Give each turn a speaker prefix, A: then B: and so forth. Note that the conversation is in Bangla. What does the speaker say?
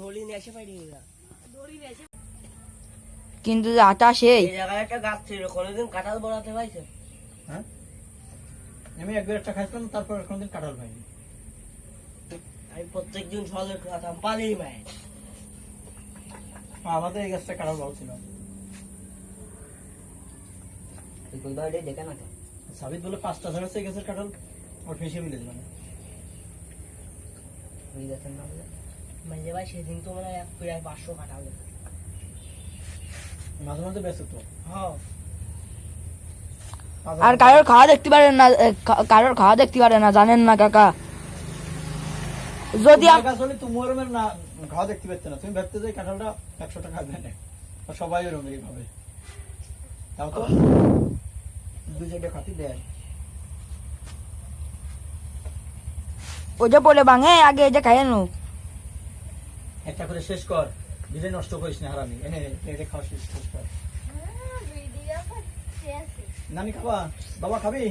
A: ধরি নিয়ে এসে পাইনি না
B: কিন্তু আটা সেই।
A: এই জায়গায় একটা গাছ ছিল কোনোদিন কাঁঠাল বড়াতে পাইছে?
C: হ্যাঁ? আমি একবার একটা খাইছিলাম তারপর কোনোদিন কাঁঠাল পাইনি।
A: আমি প্রত্যেক দিন সকালে খাতাম পালিয়ে
C: আমাদের এই গাছটা কাঁঠাল ভালো ছিল।
A: দেখে না
C: সাবিত বলে পাঁচটা ধরেছে এই গাছের কাঁঠাল ওর ফেসে মিলে যাবে না
A: মাঝে ভাই সেদিন তো মানে এক প্রায় পাঁচশো কাঁঠাল
C: মাঝে মাঝে বেঁচে তো।
A: হ্যাঁ।
B: আর কারোর খাওয়া দেখতে পারেন না কারোর খাওয়া দেখতে পারেন না জানেন না কাকা। যদি
C: হলে তুমি ওরমের না খাওয়া দেখতে পাচ্ছ না। তুমি ভাবতে যে কাঁঠালটা একশো টাকা দেয়। সবাই ওরমেরই ভাবে তাও তো দুই জায়গায় খাতি দেয়।
B: ওই যে বলে বাঙে আগে এই যে খাইয়ে নো
C: একটা করে শেষ কর দিলে নষ্ট করিস না হারামি এনে এনে খাওয়া শেষ শেষ কর নানি খাবা বাবা খাবি।